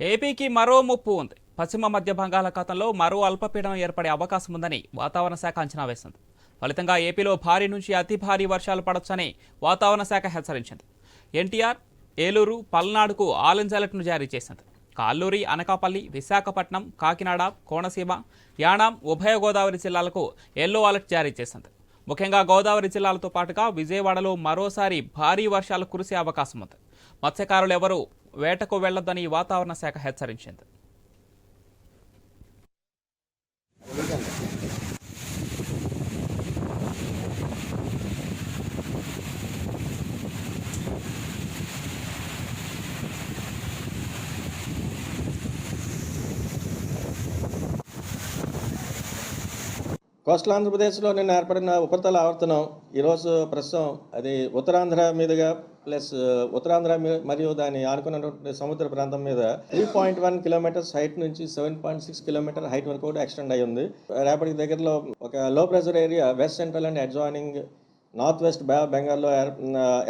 ఏపీకి మరో ముప్పు ఉంది. పశ్చిమ మధ్య బంగాళాఖాతంలో మరో అల్పపీడనం ఏర్పడే అవకాశం ఉందని వాతావరణ శాఖ అంచనా వేసింది. ఫలితంగా ఏపీలో భారీ నుంచి అతి భారీ వర్షాలు పడొచ్చని వాతావరణ శాఖ హెచ్చరించింది. ఎన్టీఆర్ ఏలూరు పల్నాడుకు ఆరెంజ్ అలర్ట్ను జారీ చేసింది. కాల్లూరి అనకాపల్లి విశాఖపట్నం కాకినాడ కోనసీమ యానాం ఉభయ గోదావరి జిల్లాలకు ఎల్లో అలర్ట్ జారీ చేసింది. ముఖ్యంగా గోదావరి జిల్లాలతో పాటుగా విజయవాడలో మరోసారి భారీ వర్షాలు కురిసే అవకాశం ఉంది. మత్స్యకారులు ఎవరూ వేటకు వెళ్ళొద్దని వాతావరణ శాఖ హెచ్చరించింది. కోస్టల్ ఆంధ్రప్రదేశ్లో నిన్న ఏర్పడిన ఉపరితల ఆవర్తనం ఈరోజు ప్రస్తుతం అది ఉత్తరాంధ్ర మీదుగా ప్లస్ ఉత్తరాంధ్ర మరియు దాని ఆనుకున్నటువంటి సముద్ర ప్రాంతం మీద three point one kilometres height నుంచి seven point six kilometre height వరకు కూడా ఎక్స్టెండ్ అయి ఉంది. రేపటికి దగ్గరలో ఒక low pressure area west central and adjoining north west బెంగాల్లో ఏర్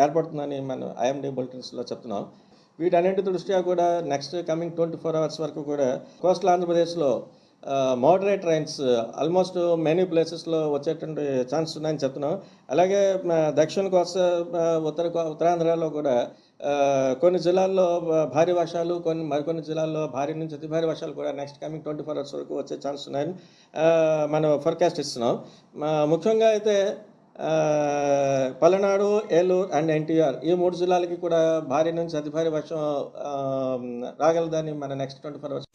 ఏర్పడుతుందని మనం ఐఎండీ బులెటిన్స్లో చెప్తున్నాం. వీటన్నింటి దృష్ట్యా కూడా next coming twenty four hours వరకు కూడా కోస్టల్ ఆంధ్రప్రదేశ్లో మోడరేట్ రైన్స్ ఆల్మోస్ట్ మెనీ ప్లేసెస్లో వచ్చేటువంటి ఛాన్స్ ఉన్నాయని చెప్తున్నాం. అలాగే దక్షిణ కోస్తా ఉత్తర కో- ఉత్తరాంధ్రలో కూడా కొన్ని జిల్లాల్లో భారీ వర్షాలు కొన్ని మరికొన్ని జిల్లాల్లో భారీ నుంచి అతి భారీ వర్షాలు కూడా next coming twenty four hours వరకు వచ్చే ఛాన్స్ ఉన్నాయని మనం ఫోర్కాస్ట్ ఇస్తున్నాం. ముఖ్యంగా అయితే పలనాడు ఏలూరు అండ్ ఎన్టీఆర్ ఈ మూడు జిల్లాలకి కూడా భారీ నుంచి అతి భారీ వర్షం రాగలదని మన నెక్స్ట్ ట్వంటీ ఫోర్ అవర్స్